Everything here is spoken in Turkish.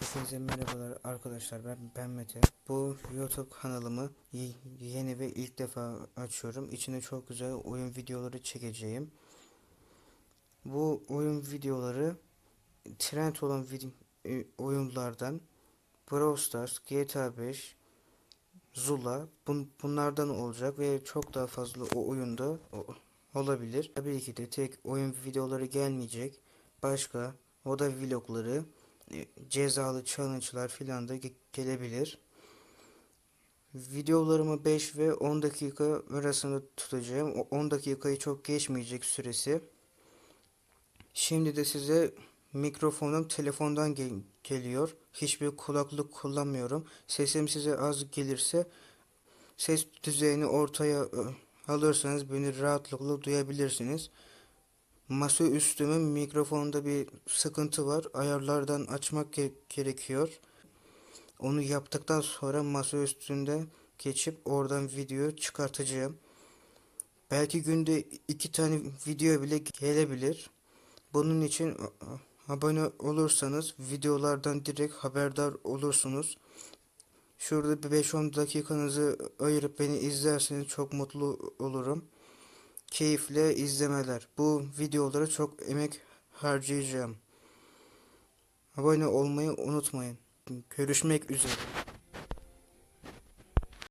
Hepinize merhabalar arkadaşlar ben, ben Mete. Bu YouTube kanalımı yeni ve ilk defa açıyorum. İçine çok güzel oyun videoları çekeceğim. Bu oyun videoları trend olan vid- e, oyunlardan Brawl Stars, GTA 5, Zula bun- bunlardan olacak ve çok daha fazla o oyunda olabilir. Tabii ki de tek oyun videoları gelmeyecek. Başka o da vlogları cezalı challenge'lar filan da ge- gelebilir. Videolarımı 5 ve 10 dakika arasında tutacağım. O 10 dakikayı çok geçmeyecek süresi. Şimdi de size mikrofonum telefondan gel- geliyor. Hiçbir kulaklık kullanmıyorum. Sesim size az gelirse ses düzeyini ortaya e, alırsanız beni rahatlıkla duyabilirsiniz. Masa üstümün mikrofonda bir sıkıntı var. Ayarlardan açmak ge- gerekiyor. Onu yaptıktan sonra masa üstünde geçip oradan video çıkartacağım. Belki günde iki tane video bile gelebilir. Bunun için abone olursanız videolardan direkt haberdar olursunuz. Şurada bir 5-10 dakikanızı ayırıp beni izlerseniz çok mutlu olurum keyifle izlemeler. Bu videolara çok emek harcayacağım. Abone olmayı unutmayın. Görüşmek üzere.